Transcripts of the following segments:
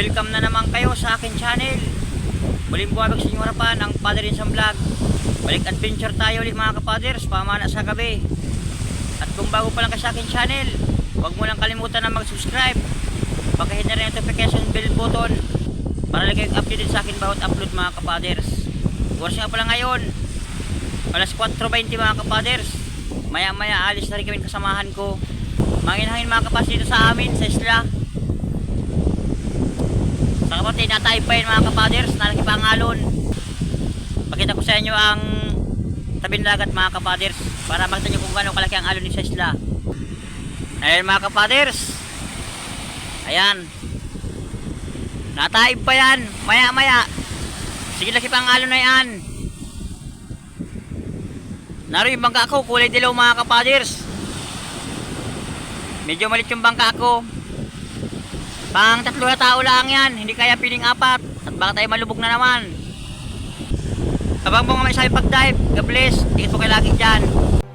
welcome na naman kayo sa akin channel. Muling buwabag sa inyong harapan ang Father in Sam Vlog. Balik adventure tayo ulit mga kapaders, pamana sa gabi. At kung bago pa lang ka sa akin channel, huwag mo lang kalimutan na mag-subscribe. Pakihit na rin ang notification bell button para lagi kayong updated sa akin bawat upload mga kapaders. Oras nga pala ngayon, alas 4.20 mga kapaders. Maya maya alis na rin kami kasamahan ko. Manginhangin mga kapas dito sa amin sa isla. Sa kapatid na tayo pa yun mga kapaders, nalaki pa ang alon. Pakita ko sa inyo ang tabing dagat mga kapaders para makita nyo kung gaano kalaki ang alon ni sa isla. Ayan mga kapaders. Ayan. Nataib pa yan. Maya maya. Sige laki pa ang alon na yan. Naroon yung bangka ko, kulay dilaw mga kapaders. Medyo malit yung bangka ko. Pang tatlo na tao lang yan, hindi kaya piling apat. At baka tayo malubog na naman. Abang mga may sabi pag-dive, God bless. Tingin po kayo lagi dyan.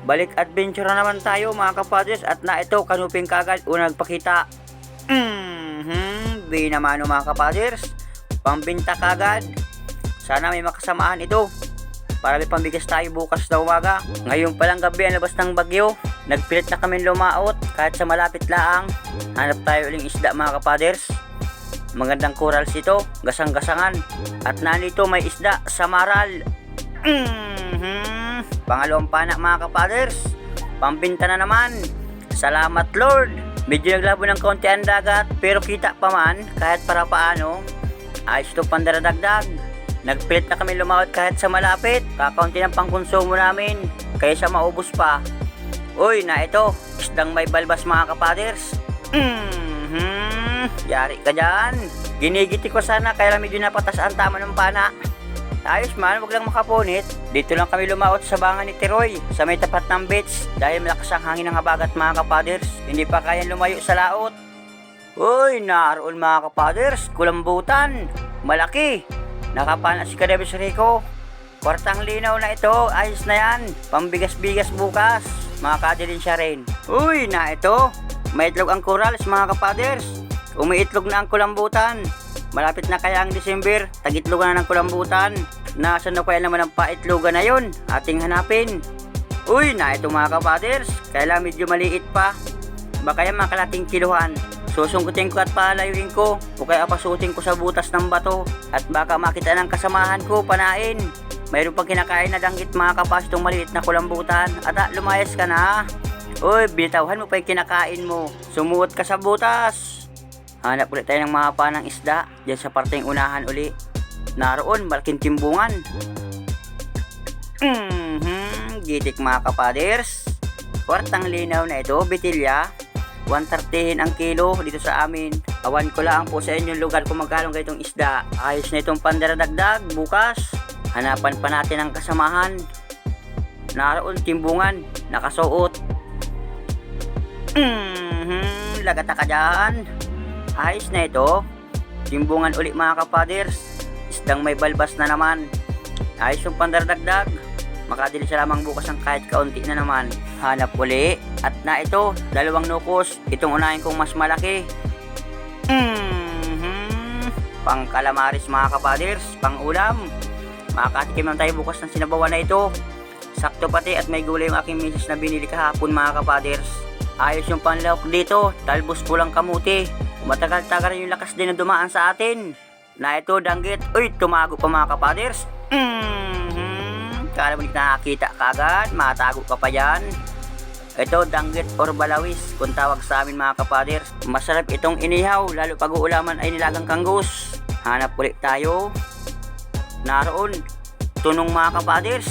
Balik adventure na naman tayo mga kapadres at na ito kanuping kagad unang nagpakita. Mhm, binamano mga kapadres. Pambinta kagad. Sana may makasamahan ito. Para may pambigas tayo bukas na umaga. Ngayon palang gabi ang labas ng bagyo. Nagpilit na kami lumaot kahit sa malapit laang. Hanap tayo uling isda mga kapaders. Magandang corals ito, gasang-gasangan. At nandito may isda sa maral. Mhm. Pangalawang pana mga kapaders. Pambinta na naman. Salamat Lord. Medyo naglabo ng konti ang dagat pero kita pa man kahit para paano. Ayos ito pandaradagdag. Nagpilit na kami lumawat kahit sa malapit. Kakaunti ng pangkonsumo namin. Kaya sa maubos pa. Uy, na ito. Isdang may balbas mga kapaders. Mhm. Yari ka dyan. Ginigiti ko sana kaya medyo napatas ang tama ng pana. Ayos man, wag lang makapunit. Dito lang kami lumaot sa bangan ni Tiroy sa may tapat ng beach dahil malakas ang hangin ng habagat mga kapaders. Hindi pa kaya lumayo sa laot. Uy, naroon mga kapaders, kulambutan. Malaki. Nakapana si Kadebis Rico. Kwartang linaw na ito, ayos na yan. Pambigas-bigas bukas. Mga kadilin siya rin. Uy, na ito. May itlog ang corals mga kapaders. Umiitlog na ang kulambutan. Malapit na kaya ang December, tagitlogan na ng kulambutan. Nasaan na kaya naman ang paitlogan na yon? Ating hanapin. Uy, na ito mga kapaders. Kaya medyo maliit pa. Baka yan mga kalating kiluhan. Susungkutin ko at palayuin ko o kaya pasutin ko sa butas ng bato at baka makita ng kasamahan ko panain. Mayroon pang kinakain na danggit mga kapas itong maliit na kulambutan at ah, lumayas ka na. Uy, bitawhan mo pa yung kinakain mo. Sumuot ka sa butas. Hanap ulit tayo ng mga panang isda dyan sa parteng unahan uli. Naroon, malaking timbungan. Mhm, gitik mga kapaders. Kwartang linaw na ito, bitilya. 130 ang kilo dito sa amin. Awan ko lang po sa inyong lugar kung magkano ganitong isda. Ayos na itong pandaradagdag bukas. Hanapan pa natin ang kasamahan. Naroon timbungan, nakasuot. Mhm, lagata ka dyan. Ayos na ito. Timbungan uli mga kapaders. Isdang may balbas na naman. Ayos yung pandaradagdag. Makadili siya lamang bukas ng kahit kaunti na naman. Hanap uli. At na ito, dalawang nukos. Itong unahin kong mas malaki. Mhm. Pang kalamaris mga kapaders, pang ulam. Makakatikim lang tayo bukas ng sinabawan na ito. Sakto pati at may gulay yung aking misis na binili kahapon mga kapaders. Ayos yung panlawak dito, talbos pulang kamuti. Matagal-tagal yung lakas din na dumaan sa atin. Na ito, danggit. Uy, tumago pa mga kapaders. Mhm. Kala mo hindi nakakita kagad, matago ka pa yan. Ito, danggit or balawis, kung tawag sa amin mga kapaders. Masarap itong inihaw, lalo pag uulaman ay nilagang kanggus. Hanap ulit tayo. Naroon, tunong mga kapaders.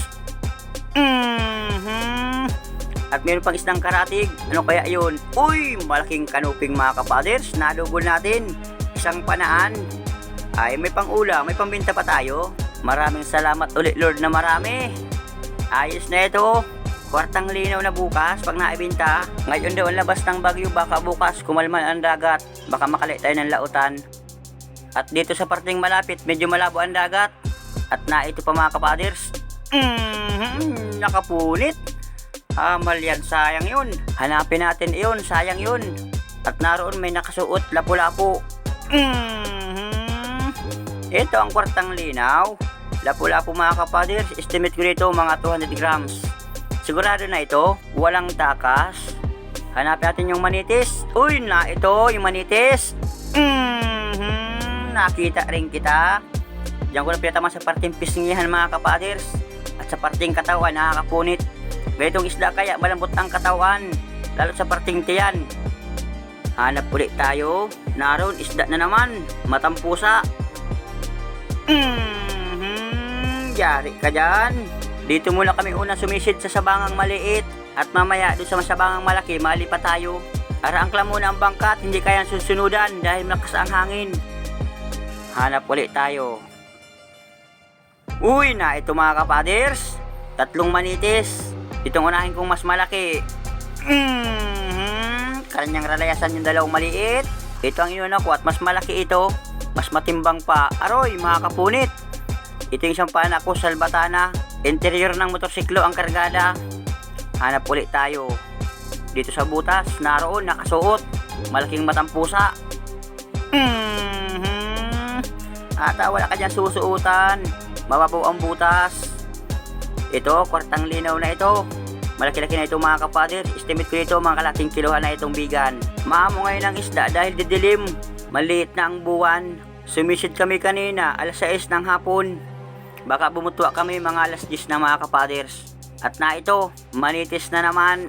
Mhm. At meron pang isdang karatig. Ano kaya yun? Uy, malaking kanuping mga kapaders. Nalubol natin. Isang panaan. Ay, may pang ula, may pambinta pa tayo. Maraming salamat ulit Lord na marami. Ayos na ito. Kwartang linaw na bukas pag naibinta. Ngayon daw ang labas ng bagyo baka bukas kumalman ang dagat. Baka makali tayo ng lautan. At dito sa parteng malapit medyo malabo ang dagat. At na ito pa mga kapaders. Mhm, nakapunit. Hamal yan, sayang yun. Hanapin natin iyon, sayang yun. At naroon may nakasuot lapu-lapu. Mhm, Ito ang kwartang linaw. Lapu-lapu mga kapaders, estimate ko dito mga 200 grams. Sigurado na ito, walang takas. Hanapin natin yung manitis. Uy, na ito, yung manitis. Mhm, nakita rin kita. Diyan ko na pinatama sa parting pisngihan mga kapaders. At sa parting katawan, nakakapunit. Ganitong isda kaya malambot ang katawan. Lalo sa parting tiyan. Hanap ulit tayo. Naroon, isda na naman. Matampusa. Mhm, yari ka dyan. Dito muna kami una sumisid sa sabangang maliit. At mamaya doon sa masabangang malaki, mali pa tayo. Araangkla muna ang bangkat, hindi kayang susunudan dahil malakas ang hangin. Hanap ulit tayo. Uy na ito mga kapaders. Tatlong manitis. Itong unahin kong mas malaki. Mm-hmm. Kanyang ralayasan yung dalawang maliit. Ito ang iyon ako at mas malaki ito. Mas matimbang pa. Aroy mga kapunit. Ito yung isang pana ko, Salbatana. Interior ng motorsiklo ang kargada. Hanap ulit tayo. Dito sa butas, naroon nakasuot. Malaking matampusa. Mhm. Ata wala ka dyan susuotan. Mababaw ang butas. Ito, kwartang linaw na ito. Malaki-laki na ito mga kapader. Estimate ko ito mga kalating kilohan na itong bigan. Maamo ngayon ang isda dahil didilim. Maliit na ang buwan. Sumisid kami kanina alas 6 ng hapon. Baka bumutwa kami mga alas 10 na mga kapaders. At na ito, manitis na naman.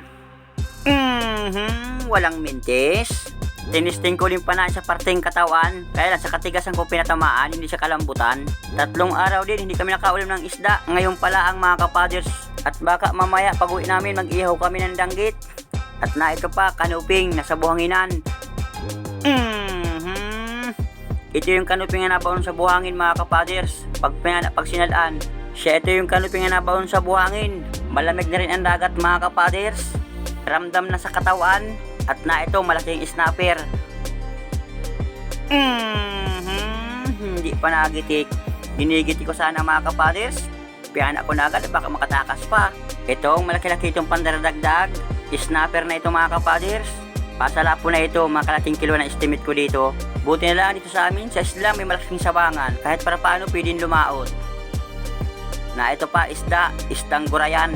Mhm, walang mintis. Tinisting ko rin pa na sa parteng katawan. Kaya lang sa katigasan ko pinatamaan, hindi siya kalambutan. Tatlong araw din, hindi kami nakaulam ng isda. Ngayon pala ang mga kapaders. At baka mamaya pag uwi namin, mag-ihaw kami ng danggit. At na ito pa, kanuping, nasa buhanginan. Mhm. Ito yung kanuping na nabaon sa buhangin mga kapaders. Pag, pag sinalaan, siya ito yung kanuping na nabaon sa buhangin. Malamig na rin ang dagat mga kapaders. Ramdam na sa katawan. At na ito, malaking snapper. Mhm. Hindi pa nagitik. Ginigiti ko sana mga kapaders. Piyan ako na agad, baka makatakas pa. Ito, malaki-laki itong pandaradagdag. Snapper na ito mga kapaders. Pasala po na ito, mga kalating kilo na estimate ko dito. Buti na lang dito sa amin, sa isla may malaking sabangan. Kahit para paano pwedeng lumaot. Na ito pa, isda, isdang gurayan.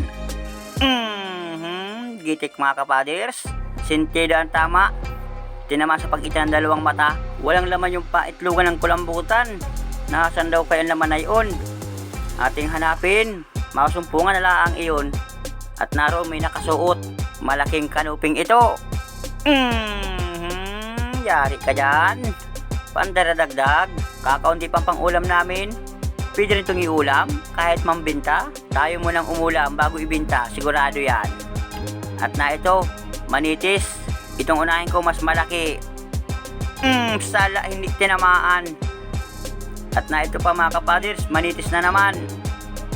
Mhm, gitik mga kapaders. Sintida ang tama. Tinama sa pagitan ng dalawang mata. Walang laman yung paitlugan ng kulambutan. Nasaan daw kaya ang laman na iyon? Ating hanapin. Masumpungan na lang iyon. At naroon may nakasuot. Malaking kanuping ito. Mhm, yari ka dyan. Pandaradagdag. Kakaunti pang pangulam namin. Pwede rin itong iulam. Kahit mambinta. Tayo munang umulam bago ibinta. Sigurado yan. At na ito, manitis. Itong unahin ko mas malaki. Mm, sala, hindi tinamaan. At na ito pa mga kapaders, manitis na naman.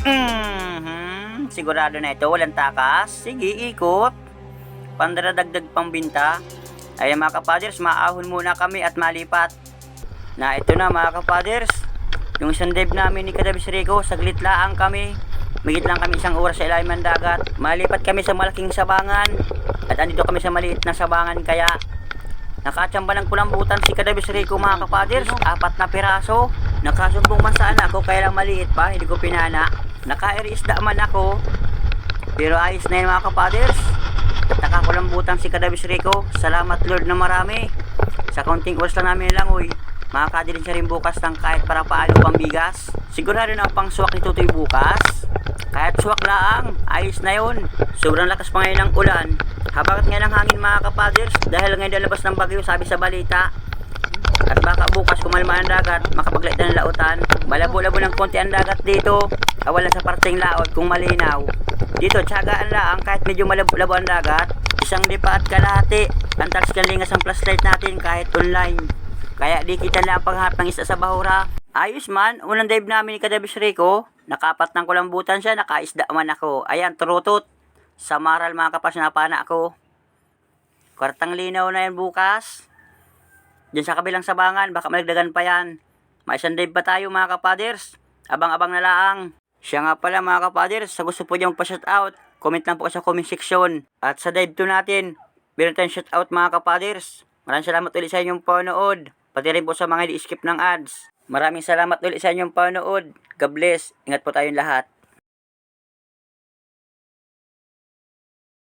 Mhm, sigurado na ito, walang takas. Sige, ikot. Pandaradagdag pang binta. Ay mga kapaders, maahon muna kami at malipat. Na ito na mga kapaders, yung isang dive namin ni Kadabis Rico, saglit laang kami. Migit lang kami isang oras sa ilalim ng dagat. Malipat kami sa malaking sabangan. At andito kami sa maliit na sabangan kaya Nakachamba ng kulambutan si Kadabis Rico mga kapaders, apat na piraso. Nakasumbong man sana ako kaya lang maliit pa, hindi ko pinana. Naka-isda man ako, pero ayos na yun mga kapaders. Nakakulambutan si Kadabis Rico, salamat Lord na marami. Sa kaunting oras lang namin langoy, makakadilin siya rin bukas ng kahit para paalo pang bigas. Sigurado na ang pang suwak ni Tutoy bukas. Kahit suwak laang, ayos na yun. Sobrang lakas pa ngayon ng ulan. Habagat ngayon ang hangin mga kapaders dahil ngayon lalabas ng bagyo sabi sa balita. At baka bukas kumalma ang dagat, makapaglait ng lautan. Malabo-labo ng konti ang dagat dito. Kawalan sa parteng laot kung malinaw. Dito, tsagaan lang kahit medyo malabo-labo ang dagat. Isang lipa at kalahati. Ang talas lingas ang flashlight natin kahit online. Kaya di kita lang ang pagharap ng isa sa bahura. Ayos man, unang dive namin ni Kadabis Rico. Nakapat ng kulambutan siya, nakaisda man ako. Ayan, turutot. Sa maral mga kapas na pana ako. Kwartang linaw na yan bukas. Diyan sa kabilang sabangan, baka malagdagan pa yan. May isang dive pa tayo mga kapaders. Abang-abang na laang. Siya nga pala mga kapaders, sa gusto po niyong pa-shout out, comment lang po sa comment section. At sa dive 2 natin, meron tayong shout out mga kapaders. Maraming salamat ulit sa inyong panood. Pati rin po sa mga di-skip ng ads. Maraming salamat ulit sa inyong panood. God bless. Ingat po tayong lahat.